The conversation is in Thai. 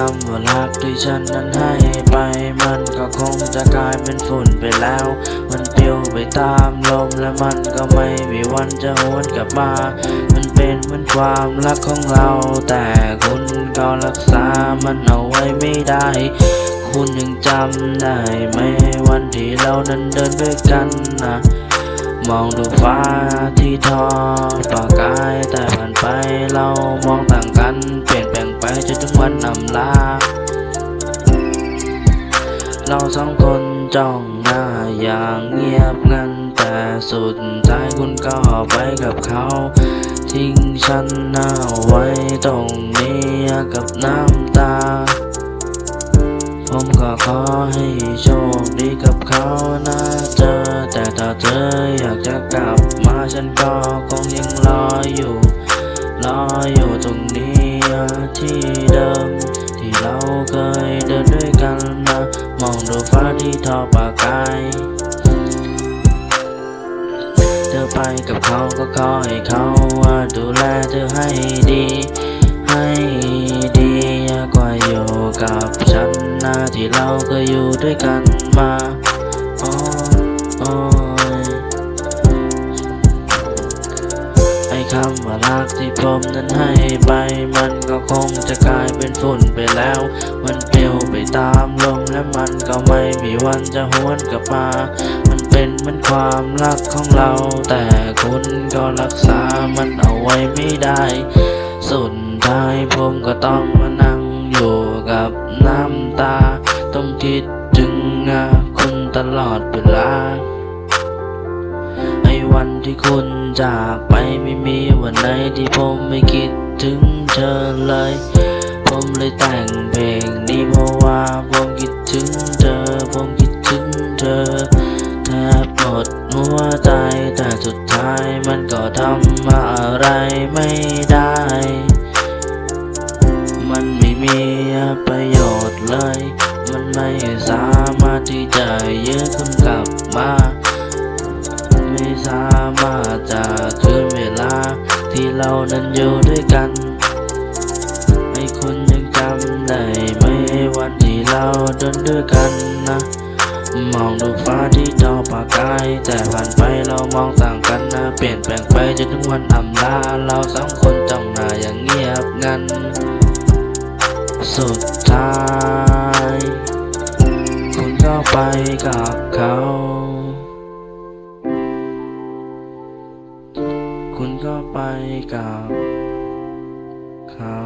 คำว่ารักที่ฉันนั้นให้ไป มันก็คงจะกลายเป็นฝุ่นไปแล้ว มันปลิวไปตามลมและมันก็ไม่มีวันจะหวนกลับมา มันเป็นเหมือนความรักของเรา แต่คุณก็รักษามันเอาไว้ไม่ได้ คุณยังจำได้ไหมวันที่เรานั้นเดินด้วยกันนะมองดูฟ้าที่ทอประกายแต่ผ่านไปเรา เราสองคนจ้องหน้าอย่างเงียบงันแต่สุดท้ายคุณก็ไปกับเขา ทิ้งฉันหน้าไว้ตรงนี้กับน้ำตา ผมก็ขอให้โชคดีกับเขานะเจอแต่ถ้าเธออยากจะกลับมาฉันก็คงยังรออยู่ รออยู่ตรงนี้ที่เดิม ที่เราเคยเดินด้วยกันนะ มองดูฟ้าที่ทอประกายเธอไปกับเขาก็ขอให้เขาว่าดูแลเธอให้ดี ให้ดีกว่าอยู่กับฉันนะที่เราเคยอยู่ด้วยกันมา คำว่ารักที่ผมนั้นให้ไป มันก็คงจะกลายเป็นฝุ่นไปแล้ว มันเปลิวไปตามลมและมันก็ไม่มีวันจะหวนกลับมา มันเป็นเหมือนความรักของเรา แต่คุณก็รักษามันเอาไว้ไม่ได้ สุดท้ายผมก็ต้องมานั่งอยู่กับน้ำตา ต้องคิดถึงคุณตลอดเวลา วันที่คุณจากไปไม่มีวันไหนที่ผมไม่คิดถึงเธอเลย ผมเลยแต่งเพลงนี้เพราะว่าผมคิดถึงเธอ ผมคิดถึงเธอแทบหมดหัวใจแต่สุดท้ายมันก็ทำอะไรไม่ได้ มันไม่มีประโยชน์เลย มันไม่สามารถที่จะยื้อคุณกลับมา ไม่สามารถจะคืนเวลา ที่เรานั้นอยู่ด้วยกันให้คุณยังจำได้ไหมวันที่เราเดินด้วยกันนะ มองดูฟ้าที่จอกปากกาย แต่ผ่านไปเรามองต่างกันนะ เปลี่ยนแปลงไปจนถึงวันอำลาเราสองคนจ้องหน้าอย่างเงียบงัน สุดท้าย คุณก็ไปกับเขา ไปกับเขา